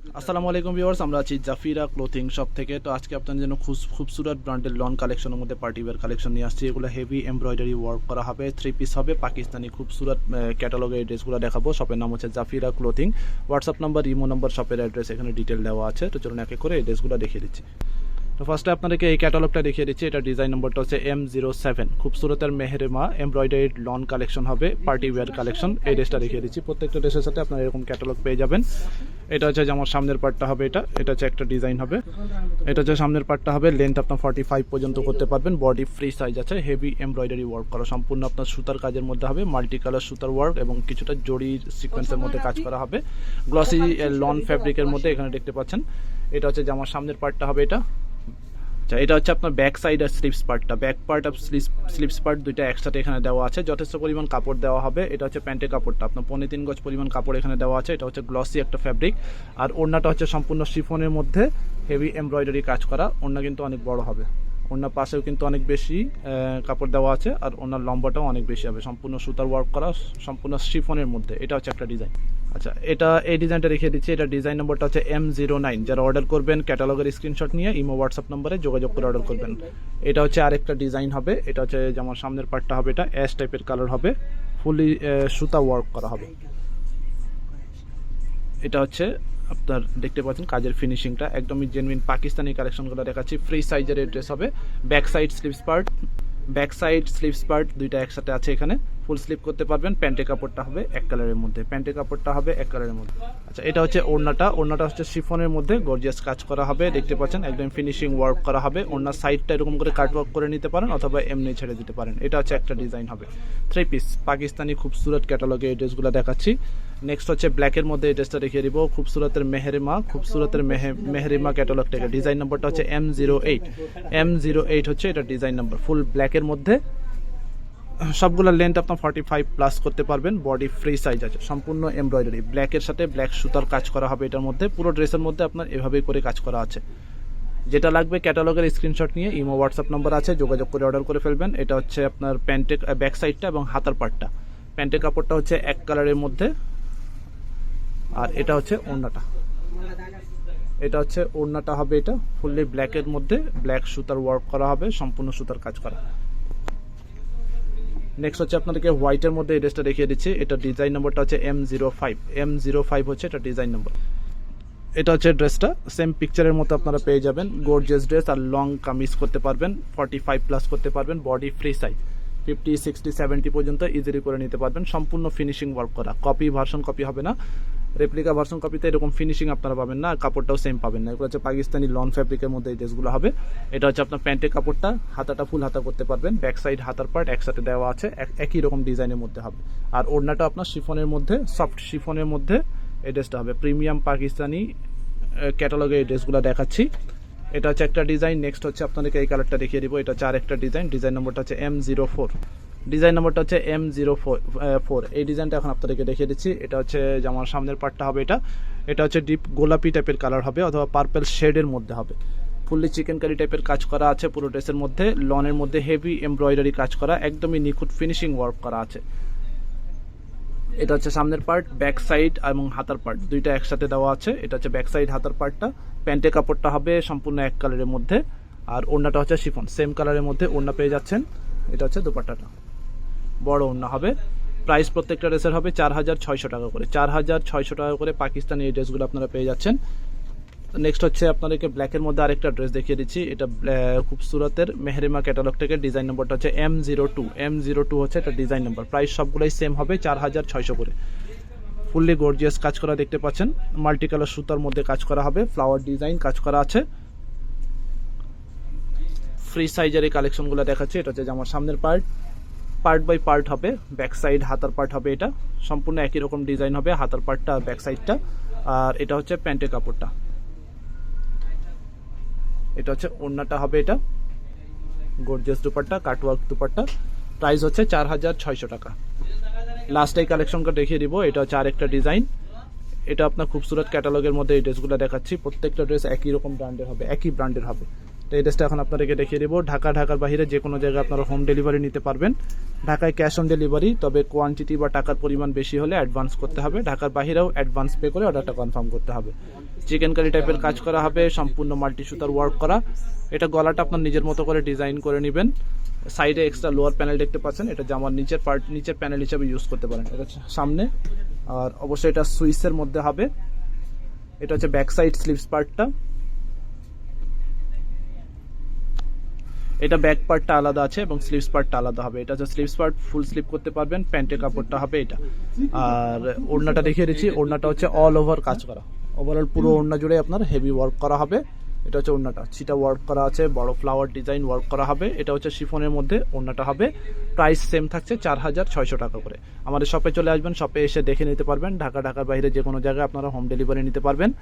আসসালামু আলাইকুম ভিউয়ার্স, আমরা আছি জাফিরা ক্লোথিং শপ থেকে। তো আজকে আপনাদের জন্য খুব খুবসুরত ব্র্যান্ডের লন কালেকশনের মধ্যে পার্টি ওয়্যার কালেকশন নিয়ে আসছি। এগুলো হেভি এমব্রয়ডারি ওয়ার্ক করা হবে। থ্রি পিস হবে, পাকিস্তানি খুবসুরত ক্যাটালগে এই ড্রেসগুলো দেখাবো। শপের নাম হচ্ছে Zafira clothing. WhatsApp number imo number শপের অ্যাড্রেস এখানে ডিটেল দেওয়া আছে। তো চলুন একে করে এই ড্রেসগুলো দেখিয়ে দিচ্ছি। তো ফার্স্টে আপনাদেরকে এই ক্যাটালগটা দেখিয়ে দিচ্ছি। এটা ডিজাইন নম্বরটা হচ্ছে এম জিরো সেভেন খুবসুরতের মেহেরেমা এমব্রয়ডারি লন কালেকশন হবে পার্টি ওয়্যার কালেকশন এই ড্রেসটা দেখিয়ে দিচ্ছি। প্রত্যেকটা ড্রেসের সাথে আপনারা এরকম ক্যাটালগ পেয়ে যাবেন। এটা হচ্ছে যেমন সামনের পার্টটা হবে এটা। এটা হচ্ছে একটা ডিজাইন হবে। এটা হচ্ছে সামনের পার্টটা হবে। লেন্থ আপনার ফর্টি ফাইভ পর্যন্ত করতে পারবেন। বডি ফ্রি সাইজ আছে। হেভি এমব্রয়ডারি ওয়ার্ক করা। সম্পূর্ণ আপনার সুতার কাজের মধ্যে হবে। মাল্টি কালার সুতার ওয়ার্ক এবং কিছুটা জড়ির সিকোয়েন্সের মধ্যে কাজ করা হবে। গ্লসি লন ফ্যাব্রিকের মধ্যে এখানে দেখতে পাচ্ছেন। এটা হচ্ছে জামার সামনের পার্টটা হবে এটা। আচ্ছা এটা হচ্ছে আপনার ব্যাক সাইড আর স্লিপস পার্টটা ব্যাক পার্ট আর স্লিপ স্লিপস পার্ট দুইটা একসাথে এখানে দেওয়া আছে। যথেষ্ট পরিমাণ কাপড় দেওয়া হবে। এটা হচ্ছে প্যান্টের কাপড়টা। আপনার পনেরো তিন গজ পরিমাণ কাপড় এখানে দেওয়া আছে। এটা হচ্ছে গ্লসি একটা ফ্যাব্রিক আর ওড়নাটা হচ্ছে সম্পূর্ণ শিফনের মধ্যে হেভি এমব্রয়ডারি কাজ করা। ওড়না কিন্তু অনেক বড় হবে। ওড়নার পাশেও কিন্তু অনেক বেশি কাপড় দেওয়া আছে। আর ওনার লম্বাটাও অনেক বেশি হবে। সম্পূর্ণ সুতার ওয়ার্ক করা, সম্পূর্ণ শিফনের মধ্যে। এটা হচ্ছে একটা ডিজাইন আচ্ছা এটা এই ডিজাইনটা রেখে দিচ্ছি। এটা ডিজাইন নম্বরটা হচ্ছে এম জিরো নাইন যারা অর্ডার করবেন ক্যাটালগের স্ক্রিনশট নিয়ে ইমো হোয়াটসঅ্যাপ নম্বরে যোগাযোগ করে অর্ডার করবেন। এটা হচ্ছে আরেকটা ডিজাইন হবে। এটা হচ্ছে যেমন সামনের পার্টটা হবে, এটা অ্যাশ টাইপের কালার হবে। ফুলি সুতা ওয়ার্ক করা হবে। এটা হচ্ছে আপনার দেখতে পাচ্ছেন কাজের ফিনিশিংটা একদমই জেনুইন পাকিস্তানি কালেকশনগুলো দেখাচ্ছি। ফ্রি সাইজের ড্রেস হবে। Back side sleeves part back side sleeves part দুইটা একসাথে আছে এখানে। ফুল স্লিপ করতে পারবেন, প্যান্টের কাপড়টা হবে এক কালারের মধ্যে, প্যান্টের কাপড়টা হবে এক কালারের মধ্যে। আচ্ছা এটা হচ্ছে ওড়নাটা ওড়নাটা হচ্ছে শিফনের মধ্যে গর্জিয়াস কাজ করা হবে, দেখতে পাচ্ছেন, একদম ফিনিশিং ওয়ার্ক করা হবে। ওড়নার সাইডটা এরকম করে কাট ওয়ার্ক করে নিতে পারেন অথবা এমনি ছেড়ে দিতে পারেন। এটা হচ্ছে একটা ডিজাইন হবে। থ্রি পিস পাকিস্তানি খুবসুরত ক্যাটালগে এই ড্রেসগুলো দেখাচ্ছি। নেক্সট হচ্ছে ব্ল্যাকের মধ্যে এই ড্রেসটা দেখিয়ে দিব, খুবসুরতের মেহেরিমা, খুবসুরতের মেহে, মেহেরিমা ক্যাটালগ থেকে ডিজাইন নাম্বারটা হচ্ছে M zero eight M zero eight হচ্ছে এটা ডিজাইন নাম্বার ফুল ব্ল্যাকের মধ্যে। সবগুলোর লেন্থ আপনার ফর্টি ফাইভ প্লাস করতে পারবেন বডি ফ্রি সাইজ আছে, সম্পূর্ণ এমব্রয়ডারি ব্ল্যাকের সাথে ব্ল্যাক সুতার কাজ করা হবে এটার মধ্যে, পুরো ড্রেসের মধ্যে আপনার এভাবেই করে কাজ করা আছে। যেটা লাগবে ক্যাটালগের স্ক্রিনশট নিয়ে, ইমো হোয়াটসঅ্যাপ নাম্বার আছে, যোগাযোগ করে অর্ডার করে ফেলবেন, এটা হচ্ছে আপনার প্যান্টে ব্যাক সাইডটা এবং হাতার পার্টটা প্যান্টের কাপড়টা হচ্ছে এক কালারের মধ্যে, আর এটা হচ্ছে ওড়নাটা। এটা হচ্ছে ওড়নাটা হবে এটা ফুললি ব্ল্যাকের মধ্যে ব্ল্যাক সুতার ওয়ার্ক করা হবে, সম্পূর্ণ সুতার কাজ করা। নেক্সট হচ্ছে আপনাদেরকে হোয়াইটের মধ্যে এই ড্রেসটা দেখিয়ে দিচ্ছি। এটা ডিজাইন নম্বরটা হচ্ছে M zero five M zero five হচ্ছে এটা ডিজাইন নম্বর এটা হচ্ছে ড্রেসটা সেম পিকচারের মতো আপনারা পেয়ে যাবেন। গোর্জিয়াস ড্রেস আর লং কামিজ করতে পারবেন। ফর্টি ফাইভ প্লাস করতে পারবেন। Body free size fifty sixty seventy পর্যন্ত ইজিলি করে নিতে পারবেন। সম্পূর্ণ ফিনিশিং ওয়ার্ক করা। কপি ভার্সন কপি হবে না। রেপ্লিকা ভার্সন কপিতে এরকম ফিনিশিং আপনারা পাবেন না, কাপড়টাও সেম পাবেন না। এগুলো হচ্ছে পাকিস্তানি লন ফ্যাব্রিকের মধ্যে এই ড্রেসগুলো হবে। এটা হচ্ছে আপনার প্যান্টের কাপড়টা, হাতাটা ফুল হাতা করতে পারবেন। ব্যাক সাইড হাতার পার্ট একসাথে দেওয়া আছে, এক- একই রকম ডিজাইনের মধ্যে হবে। আর ওড়নাটা আপনার শিফনের মধ্যে সফট শিফনের মধ্যে এই ড্রেসটা হবে। প্রিমিয়াম পাকিস্তানি ক্যাটালগে এই ড্রেসগুলো দেখাচ্ছি। এটা হচ্ছে একটা ডিজাইন নেক্সট হচ্ছে আপনাদেরকে এই কালারটা দেখিয়ে দিব। এটা হচ্ছে আরেকটা ডিজাইন ডিজাইন নম্বরটা হচ্ছে এম জিরো ফোর ডিজাইন নম্বরটা হচ্ছে এম জিরো ফোর এই ডিজাইনটা এখন আপনাদেরকে দেখিয়ে দিচ্ছি। এটা হচ্ছে যেমন সামনের পার্টটা হবে এটা। এটা হচ্ছে ডিপ গোলাপি টাইপের কালার হবে, অথবা পার্পেল শেডের মধ্যে হবে। ফুললি চিকেন কারি টাইপের কাজ করা আছে পুরো ড্রেসের মধ্যে। লনের মধ্যে হেভি এমব্রয়ডারি কাজ করা, একদমই নিখুঁত ফিনিশিং ওয়ার্ক করা আছে। এটা হচ্ছে সামনের পার্ট ব্যাক সাইড এবং হাতার পার্ট দুইটা একসাথে দেওয়া আছে। এটা হচ্ছে ব্যাক সাইড হাতার পার্টটা প্যান্টের কাপড়টা হবে সম্পূর্ণ এক কালারের মধ্যে। আর ওড়নাটা হচ্ছে শিফন সেম কালারের মধ্যে ওড়না পেয়ে যাচ্ছেন। এটা হচ্ছে দুপাট্টাটা। বড় ওড়না হবে। প্রাইস প্রত্যেকটা ড্রেসের হবে চার হাজার ছয়শো টাকা করে। চার হাজার ছয়শো টাকা করে পাকিস্তানি এই ড্রেসগুলো আপনারা পেয়ে যাচ্ছেন। নেক্সট হচ্ছে আপনাদেরকে ব্ল্যাকের মধ্যে আরেকটা ড্রেস দেখিয়ে দিচ্ছি। এটা খুবসুরতের মেহরিমা ক্যাটালগ থেকে ডিজাইন নম্বরটা হচ্ছে M zero two M zero two হচ্ছে এটা ডিজাইন নম্বর প্রাইস সবগুলোই সেম হবে চার হাজার ছয়শো করে। ফুললি গর্জিয়াস কাজ করা দেখতে পাচ্ছেন। মাল্টি কালার সুতার মধ্যে কাজ করা হবে। ফ্লাওয়ার ডিজাইন কাজ করা আছে। ফ্রি সাইজের এই কালেকশনগুলো দেখাচ্ছে। এটা হচ্ছে আমার সামনের পার্ট পার্ট বাই পার্ট হবে ব্যাক সাইড হাতার পার্ট হবে এটা। সম্পূর্ণ একই রকম ডিজাইন হবে, হাতার পার্টটা ব্যাক সাইডটা আর এটা হচ্ছে প্যান্টের কাপড়টা। এটা হচ্ছে ওড়নাটা হবে এটা। Gorgeous dupatta cutwork dupatta. Price হচ্ছে চার হাজার ছয়শো টাকা। লাস্ট এই কালেকশনটা দেখিয়ে দিব, এটা হচ্ছে আরেকটা ডিজাইন এটা আপনার খুবসুরত ক্যাটালগের মধ্যে এই ড্রেসগুলো দেখাচ্ছি। প্রত্যেকটা ড্রেস একই রকম ব্র্যান্ডের হবে, একই ব্র্যান্ডের হবে। তো এই ড্রেসটা এখন আপনাদেরকে দেখিয়ে দেবো। ঢাকা, ঢাকার বাইরে যে কোনো জায়গায় আপনারা হোম ডেলিভারি নিতে পারবেন। ঢাকায় ক্যাশ অন ডেলিভারি তবে কোয়ান্টিটি বা টাকার পরিমাণ বেশি হলে অ্যাডভান্স করতে হবে। ঢাকার বাইরেও অ্যাডভান্স পে করে অর্ডারটা কনফার্ম করতে হবে। চিকেন কারি টাইপের কাজ করা হবে, সম্পূর্ণ মাল্টি সুতার ওয়ার্ক করা। এটা গলাটা আপনার নিজের মতো করে ডিজাইন করে নেবেন। সাইডে এক্সট্রা লোয়ার প্যানেল দেখতে পাচ্ছেন, এটা জামার নিচের পার্ট নিচের প্যানেল হিসাবে ইউজ করতে পারেন। এটা সামনে। আর অবশ্যই এটা সুইসের মধ্যে হবে। এটা হচ্ছে ব্যাক সাইড স্লিভস পার্টটা এটা ব্যাক পার্টটা আলাদা আছে এবং স্লিভস পার্টটা আলাদা হবে। এটা হচ্ছে স্লিভস পার্ট ফুল স্লিভ করতে পারবেন, প্যান্টের কাপড়টা হবে এটা। আর ওড়নাটা দেখিয়ে দিচ্ছি, ওড়নাটা হচ্ছে অল ওভার কাজ করা। ওভারঅল পুরো ওড়না জুড়ে আপনার হেভি ওয়ার্ক করা হবে। এটা হচ্ছে ওড়নাটা। চিটা ওয়ার্ক করা আছে, বড় ফ্লাওয়ার ডিজাইন ওয়ার্ক করা হবে। এটা হচ্ছে শিফনের মধ্যে ওড়নাটা হবে। প্রাইস সেম থাকছে চার হাজার ছয়শো টাকা করে। আমাদের শপে চলে আসবেন শপে এসে দেখে নিতে পারবেন। ঢাকা, ঢাকার বাইরে যে কোনো জায়গায় আপনারা হোম ডেলিভারি নিতে পারবেন।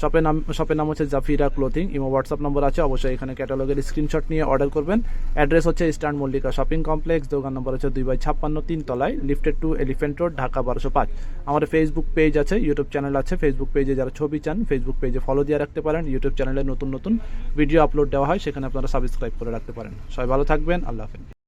শপের নাম শপের নাম হচ্ছে Jafira clothing imo WhatsApp number আছে, অবশ্যই এখানে ক্যাটালগের স্ক্রিনশট নিয়ে অর্ডার করবেন। অ্যাড্রেস হচ্ছে ইস্টার্ন মল্লিকা শপিং কমপ্লেক্স দোকান নম্বর হচ্ছে দুই বাই ছাপ্পান্ন, তিন তলায় লিফটেড টু এলিফেন্ট রোড ঢাকা বারোশো পাঁচ। আমার ফেসবুক পেজ আছে ইউটিউব চ্যানেল আছে। ফেসবুক পেজে যারা ছবি চান ফেসবুক পেজে ফলো দিয়ে রাখতে পারেন। ইউটিউব চ্যানেলে নতুন নতুন ভিডিও আপলোড দেওয়া হয়, সেখানে আপনারা সাবস্ক্রাইব করে রাখতে পারেন। সবাই ভালো থাকবেন, আল্লাহ হাফেজ।